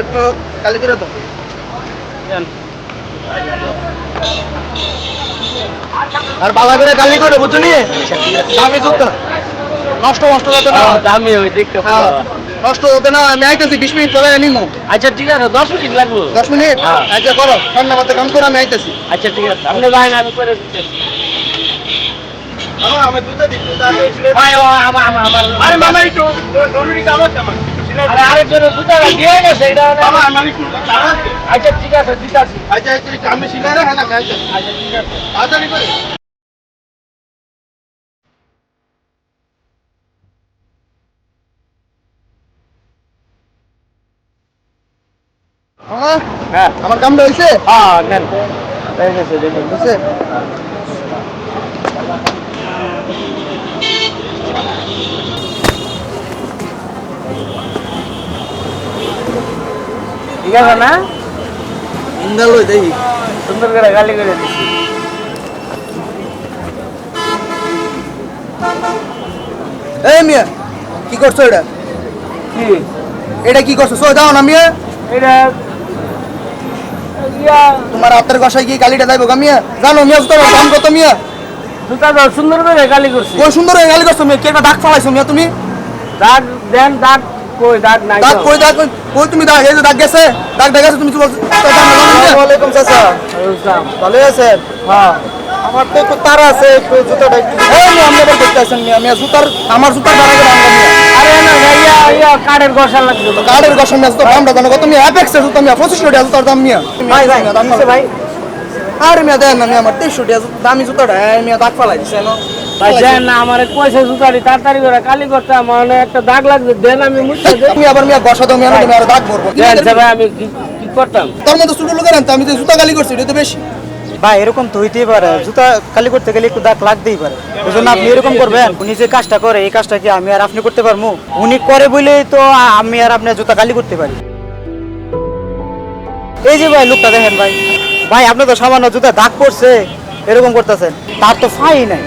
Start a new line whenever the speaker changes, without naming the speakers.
একটু কালি করে দাও। আর বাবা করে কালি করে বুঝছ নি? দামি জুতা নষ্ট নষ্ট যাতে না
দামি ওই দেখতে
হ্যাঁ, নষ্ট হতে না আমি আইতেছি বিশ মিনিট পরে নিমো।
আচ্ছা ঠিক আছে দশ মিনিট লাগবো।
দশ মিনিট?
হ্যাঁ।
আচ্ছা করো। ঠান্ডা মাথা কাম করে আমি আইতেছি।
আচ্ছা ঠিক আছে। আপনি লাইন আমি করে দিতেছি
আমি দুধে দিচ্ছি
ভাই, ও আমার আমার আমার
আরে মামা একটু জরুরি কাম আছে আমার।
আরেকজনের জুতাটা দিয়ে গেছে এটা
মামা আমার কাম আছে
আচ্ছা ঠিক আছে ঠিক
আচ্ছা আমি শিখাই না আচ্ছা
ঠিক আছে।
তাড়াতাড়ি করে। আমার কামটা হয়েছে?
হ্যাঁ ঠিক আছে না?
ইন্দাল দেখি।
সুন্দর করে গালি করে দিচ্ছি
এই মিয়া কি করছ এটা?
কি?
এটা কি করছ? সো দাও না মিয়া।
এটা
তোমার হাতের গসায় কি গালিটা যাইবো মিয়া? জানো মিয়া তোমার দাম কত মিয়া?
সুন্দর করে গালি করছি।
সুন্দর হয়ে গালি করছ মিয়া। কি ডাক দাগ ফালাইছো মিয়া তুমি?
দাগ দেন দাগ কই দাগ নাই
দাগ
তো।
কই দাগ কই- তুমি দাগ এই যে দাগ গেছে দাগ দাগ গেছে তুমি কি বলছো আসসালামু আলাইকুম চাচা। ভালো আছেন
হ্যাঁ
আমার তো একটু তার আছে একটু জুতাটা একটু এই আপনি আবার দেখতে আসেন মিয়া মিয়া জুতার আমার জুতার
আরে না ইয়া লাগবে
কার্ডের গসা মিয়া জুতার দামটা জানো কত মিয়া অ্যাপেক্সের জুতা মিয়া পঁচিশশো টাকা জুতার দাম মিয়া
ভাই ভাই ভাই
আরে মিয়া দেন না মিয়া আমার তেইশশো টাকা দামি জুতাটা মিয়া দাগ ফালাই দিছে না
ভাই দেন না আমার পয়সা জুতারি তাড়াতাড়ি করে কালি করতে আমার একটা দাগ লাগবে দেন আমি
তুমি আবার মিয়া গসা দাও মিয়া না আর দাগ ভরবো।
দেন ভাই আমি কি করতাম?
তোর মধ্যে ছোট লোকের আমি তো জুতা গালি করছি এটা তো বেশি।
ভাই এরকম তো হইতেই পারে জুতা কালি করতে গেলে একটু দাগ লাগতেই পারে। ওই জন্য আপনি এরকম করবেন উনি যে কাজটা করে এই কাজটা কি আমি আর আপনি করতে পারব? উনি করে বলেই তো আমি আর আপনার জুতা কালি করতে পারি। এই যে ভাই লোকটা দেখেন ভাই। ভাই আপনি তো সামান্য জুতা দাগ পড়ছে এরকম করতেছেন। তার তো ফাই নাই।